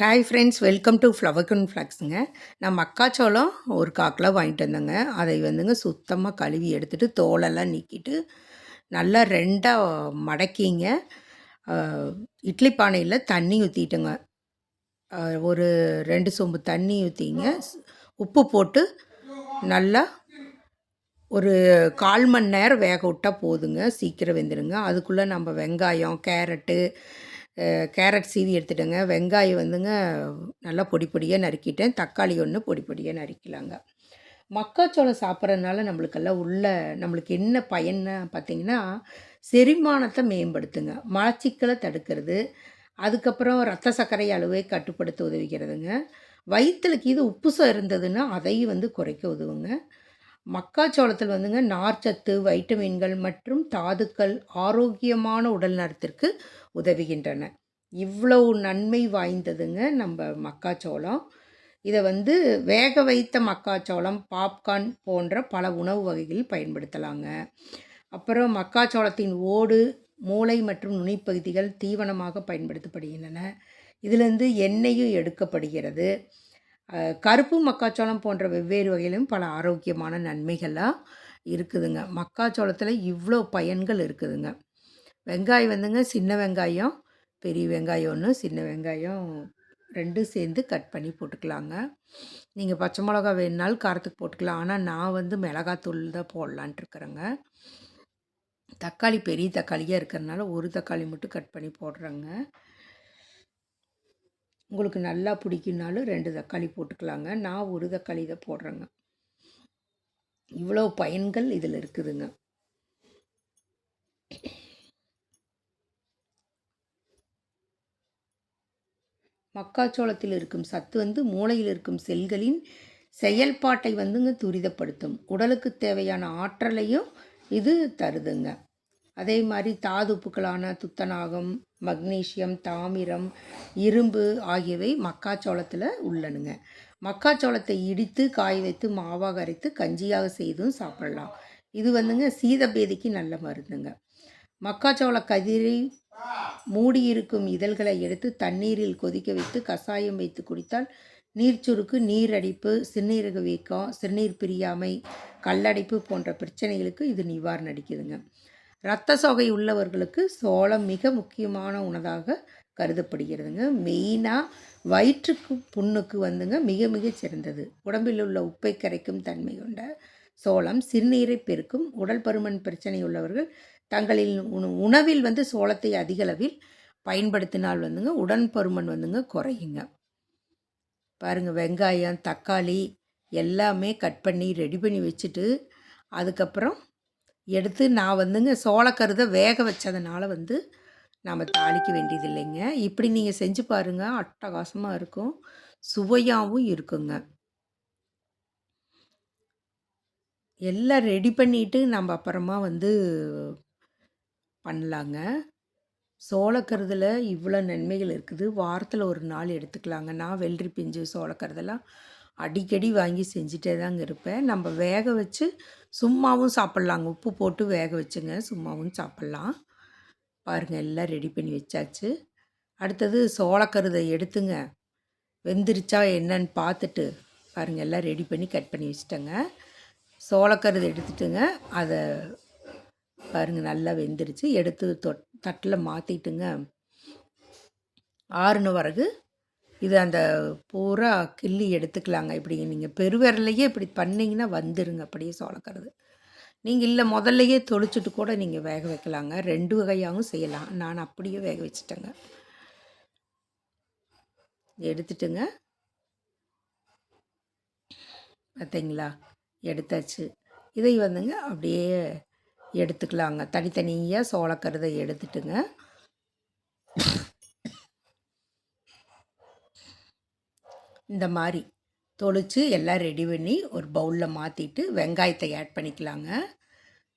Hi friends welcome to ஃப்ளவர்கன் ஃப்ளாக்ஸுங்க நான் மக்காச்சோளம் ஒரு காக்கில் வாங்கிட்டு வந்தேங்க. அதை வந்துங்க சுத்தமாக கழுவி எடுத்துட்டு தோலெல்லாம் நீக்கிட்டு நல்லா ரெண்டாக மடக்கிங்க. இட்லி பானையில் தண்ணி ஊற்றிட்டுங்க ஒரு ரெண்டு சொம்பு தண்ணி ஊற்றிங்க உப்பு போட்டு நல்லா ஒரு கால் மணி நேரம் வேக விட்டால் போதுங்க. சீக்கிரம் வெந்துடுங்க அதுக்குள்ளே நம்ம வெங்காயம் கேரட்டு கேரட் சீவி எடுத்துட்டேங்க. வெங்காயம் வந்துங்க நல்லா பொடி பொடியாக நறுக்கிட்டேன். தக்காளி ஒன்று பொடி பொடியாக நறுக்கலாங்க. மக்காச்சோளம் சாப்பிட்றதுனால நம்மளுக்கெல்லாம் உள்ள நம்மளுக்கு என்ன பயன்னு பார்த்தீங்கன்னா செரிமானத்தை மேம்படுத்துங்க. மலச்சிக்கலை தடுக்கிறது. அதுக்கப்புறம் ரத்த சர்க்கரை அளவை கட்டுப்படுத்த உதவிக்கிறதுங்க. வயிற்றுல இது உப்புசம் இருந்ததுன்னா அதையும் வந்து குறைக்க உதவுங்க. மக்காச்சோளத்தில் வந்துங்க நார்ச்சத்து வைட்டமின்கள் மற்றும் தாதுக்கள் ஆரோக்கியமான உடல் நலத்திற்கு உதவுகின்றன. இவ்வளவு நன்மை வாய்ந்ததுங்க நம்ம மக்காச்சோளம். இதை வந்து வேக வைத்த மக்காச்சோளம் பாப்கார்ன் போன்ற பல உணவு வகைகளில் பயன்படுத்தலாங்க. அப்புறம் மக்காச்சோளத்தின் ஓடு மூளை மற்றும் நுனிப்பகுதிகள் தீவனமாக பயன்படுத்தப்படுகின்றன. இதிலிருந்து எண்ணெயும் எடுக்கப்படுகிறது. கருப்பு மக்காச்சோளம் போன்ற வெவ்வேறு வகையிலும் பல ஆரோக்கியமான நன்மைகளாக இருக்குதுங்க. மக்காச்சோளத்தில் இவ்வளோ பயன்கள் இருக்குதுங்க. வெங்காயம் வந்துங்க சின்ன வெங்காயம் பெரிய வெங்காயம் ஒன்று சின்ன வெங்காயம் ரெண்டும் சேர்ந்து கட் பண்ணி போட்டுக்கலாங்க. நீங்கள் பச்சை மிளகா வேணுனாலும் காரத்துக்கு போட்டுக்கலாம். ஆனால் நான் வந்து மிளகாத்தூள் தான் போடலான்ட்டு இருக்கிறேங்க. தக்காளி பெரிய தக்காளியாக இருக்கிறதுனால ஒரு தக்காளி மட்டும் கட் பண்ணி போடுறேங்க. உங்களுக்கு நல்லா பிடிக்குன்னாலும் ரெண்டு தக்காளி போட்டுக்கலாங்க. நான் ஒரு தக்காளி தான் போடுறேங்க. இவ்வளோ பயன்கள் இதில் இருக்குதுங்க. மக்காச்சோளத்தில் இருக்கும் சத்து வந்து மூளையில் இருக்கும் செல்களின் செயல்பாட்டை வந்துங்க துரிதப்படுத்தும். உடலுக்கு தேவையான ஆற்றலையும் இது தருதுங்க. அதே மாதிரி தாதுப்புக்களான துத்தநாகம் மக்னீசியம் தாமிரம் இரும்பு ஆகியவை மக்காச்சோளத்தில் உள்ளனுங்க. மக்காச்சோளத்தை இடித்து காய வைத்து மாவாக அரைத்து கஞ்சியாக செய்தும் சாப்பிடலாம். இது வந்துங்க சீதபேதிக்கு நல்ல மருந்துங்க. மக்காச்சோள கதிரை மூடியிருக்கும் இதழ்களை எடுத்து தண்ணீரில் கொதிக்க வைத்து கசாயம் வைத்து குடித்தால் நீர்ச்சுருக்கு நீரடிப்பு சிறுநீரக வீக்கம் சிறுநீர் பிரியாமை கல்லடைப்பு போன்ற பிரச்சனைகளுக்கு இது நிவாரணம் அடிக்குதுங்க இரத்த சோகை உள்ளவர்களுக்கு சோளம் மிக முக்கியமான உணவாக கருதப்படுகிறதுங்க. மெயினாக வயிற்றுக்கு புண்ணுக்கு வந்துங்க மிக மிக சிறந்தது. உடம்பில் உள்ள உப்பை கரைக்கும் தன்மை கொண்ட சோளம் சிறுநீரை பெருக்கும் உடல் பருமன் பிரச்சனை உள்ளவர்கள் தங்களின் உண- உணவில் வந்து சோளத்தை அதிக அளவில் பயன்படுத்தினால் வந்துங்க உடன் பருமன் வந்துங்க குறையுங்க. பாருங்கள் வெங்காயம் தக்காளி எல்லாமே கட் பண்ணி ரெடி பண்ணி வச்சுட்டு அதுக்கப்புறம் எடுத்து நான் வந்துங்க சோளக்கருதை வேக வச்சதுனால வந்து நாம் தாளிக்க வேண்டியது இல்லைங்க இப்படி நீங்கள் செஞ்சு பாருங்கள் அட்டகாசமாக இருக்கும். சுவையாகவும் இருக்குங்க. எல்லாம் ரெடி பண்ணிட்டு நம்ம அப்புறமா வந்து பண்ணலாங்க. சோளக்கருதில் இவ்வளோ நன்மைகள் இருக்குது. வாரத்தில் ஒரு நாள் எடுத்துக்கலாங்க. நான் வெள்ளரி பிஞ்சு சோளக்கருதெல்லாம் அடிக்கடி வாங்கி செஞ்சிட்டே தாங்க இருப்பேன். நம்ம வேக வச்சு சும்மாவும் சாப்பிட்லாங்க உப்பு போட்டு வேக வச்சுங்க சும்மாவும் சாப்பிட்லாம். பாருங்கள் எல்லாம் ரெடி பண்ணி வச்சாச்சு. அடுத்தது சோளக்கருதை எடுத்துங்க. வெந்துருச்சா என்னன்னு பார்த்துட்டு பாருங்கள் எல்லாம் ரெடி பண்ணி கட் பண்ணி வச்சுட்டேங்க. சோளக்கருதை எடுத்துட்டுங்க அதை பாருங்கள் நல்லா வெந்துருச்சு. எடுத்து தொட் தட்டில் மாற்றிட்டுங்க ஆறுன பிறகு இது அந்த பூரா கிள்ளி எடுத்துக்கலாங்க. இப்படி நீங்கள் பெருவிரலையே இப்படி பண்ணிங்கன்னா வந்துருங்க அப்படியே சொலக்கிறது. நீங்கள் இல்லை முதல்லையே தொளிச்சிட்டு கூட நீங்கள் வேக வைக்கலாங்க. ரெண்டு வகையாகவும் செய்யலாம். நான் அப்படியே வேக வச்சுட்டேங்க. எடுத்துட்டுங்க. பார்த்தீங்களா எடுத்தாச்சு. இதை வந்துங்க அப்படியே எடுத்துக்கலாங்க. தனித்தனியாக சோளக்கறதை எடுத்துட்டுங்க. இந்த மாதிரி தொளிச்சு எல்லாம் ரெடி பண்ணி ஒரு பவுலில் மாற்றிட்டு வெங்காயத்தை ஆட் பண்ணிக்கலாங்க.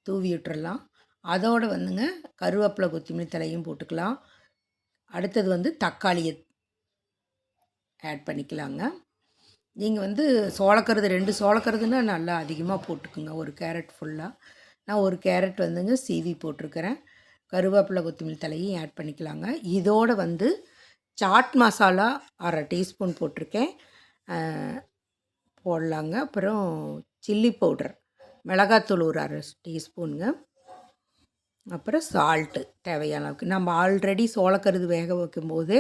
தூவி விட்டுறலாம். அதோடு வந்துங்க கருவேப்பிலை கொத்தமல்லி தலையும் போட்டுக்கலாம். அடுத்தது வந்து தக்காளியை ஆட் பண்ணிக்கலாங்க. நீங்கள் வந்து சோளக்கருது ரெண்டு சோளக்கருதுன்னா நல்லா அதிகமாக போட்டுக்குங்க. ஒரு கேரட் ஃபுல்லாக நான் ஒரு கேரட் வந்துங்க சீவி போட்டிருக்கிறேன். கருவேப்பிலை கொத்தமல்லி தலையும் ஆட் பண்ணிக்கலாங்க. இதோடு வந்து சாட் மசாலா அரை டீஸ்பூன் போட்டிருக்கேன். போடலாங்க. அப்புறம் சில்லி பவுடர் மிளகாத்தூள் ஒரு அரை டீஸ்பூனுங்க அப்புறம் சால்ட்டு தேவையான அளவுக்கு. நம்ம ஆல்ரெடி சோளக்கருது வேக வைக்கும்போது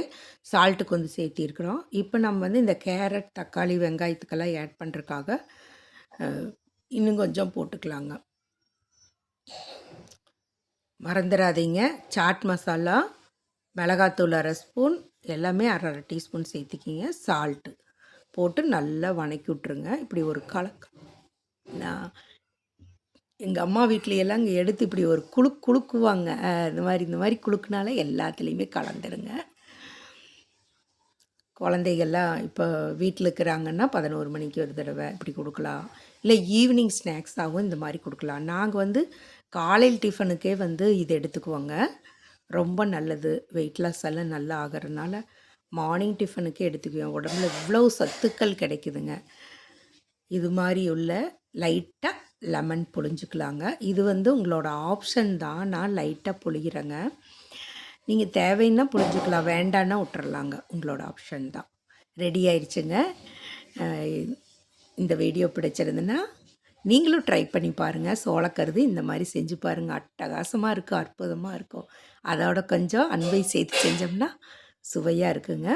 சால்ட்டு கொஞ்சம் சேர்த்திருக்கிறோம். இப்போ நம்ம வந்து இந்த கேரட் தக்காளி வெங்காயத்துக்கெல்லாம் ஆட் பண்ணுறக்காக இன்னும் கொஞ்சம் போட்டுக்கலாங்க. மறந்துடாதீங்க. சாட் மசாலா மிளகாத்தூள் அரை ஸ்பூன் எல்லாமே அரை அரை டீஸ்பூன் சேர்த்திக்கிங்க. சால்ட்டு போட்டு நல்லா வணக்கி விட்ருங்க இப்படி ஒரு கலக்கு நான் எங்கள் அம்மா வீட்லையெல்லாம் இங்கே எடுத்து இப்படி ஒரு குழுக் குழுக்குவாங்க. இந்த மாதிரி இந்த மாதிரி குழுக்குனால எல்லாத்துலேயுமே கலந்துருங்க. குழந்தைகள்லாம் இப்போ வீட்டில் இருக்கிறாங்கன்னா பதினோரு மணிக்கு ஒரு தடவை இப்படி கொடுக்கலாம். இல்லை ஈவினிங் ஸ்நாக்ஸாகவும் இந்த மாதிரி கொடுக்கலாம். நாங்கள் வந்து காலையில் டிஃபனுக்கே வந்து இது எடுத்துக்குவோங்க. ரொம்ப நல்லது. வெயிட் லாஸ் எல்லாம் நல்லா ஆகிறதுனால மார்னிங் டிஃபனுக்கு எடுத்துக்குவேன். உடம்புல இவ்வளோ சத்துக்கள் கிடைக்குதுங்க. இது மாதிரி உள்ள லைட்டாக லெமன் புழிஞ்சுக்கலாங்க. இது வந்து உங்களோட ஆப்ஷன் தான். நான் லைட்டாக பொழிகிறேங்க நீங்கள் தேவைன்னா புழிஞ்சிக்கலாம். வேண்டான்னா விட்டுறலாங்க. உங்களோட ஆப்ஷன் தான். ரெடி ஆயிடுச்சுங்க. இந்த வீடியோ பிடிச்சிருந்துன்னா நீங்களும் ட்ரை பண்ணி பாருங்கள் சோளக்கருது இந்த மாதிரி செஞ்சு பாருங்கள் அட்டகாசமாக இருக்கும் அற்புதமாக இருக்கும் அதோட கொஞ்சம் அன்பை சேர்த்து செஞ்சோம்னா சுவையாக இருக்குங்க.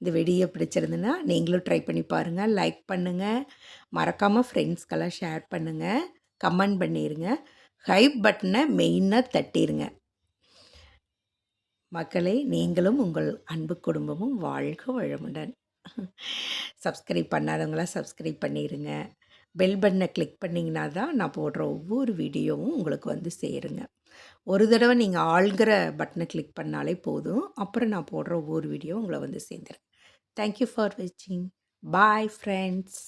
இந்த வெடியை பிடிச்சிருந்துன்னா நீங்களும் ட்ரை பண்ணி பாருங்கள் லைக் பண்ணுங்கள் மறக்காமல் ஃப்ரெண்ட்ஸ்க்கெல்லாம் ஷேர் பண்ணுங்கள் கமெண்ட் பண்ணிடுங்க ஹைப் பட்டனை மெயினாக தட்டிடுங்க மக்களை நீங்களும் உங்கள் அன்பு குடும்பமும் வாழ்க வளமுடன். சப்ஸ்கிரைப் பண்ணாதவங்களாம் சப்ஸ்கிரைப் பண்ணிடுங்க பெல் பட்டனை கிளிக் பண்ணிங்கன்னா தான் நான் போடுற ஒவ்வொரு வீடியோவும் உங்களுக்கு வந்து சேருங்க. ஒரு தடவை நீங்கள் ஆள்கிற பட்டனை கிளிக் பண்ணாலே போதும். அப்புறம் நான் போடுற ஒவ்வொரு வீடியோ உங்களை வந்து சேர்ந்துருங்க தேங்க்யூ ஃபார் வாட்சிங் பாய் ஃப்ரெண்ட்ஸ்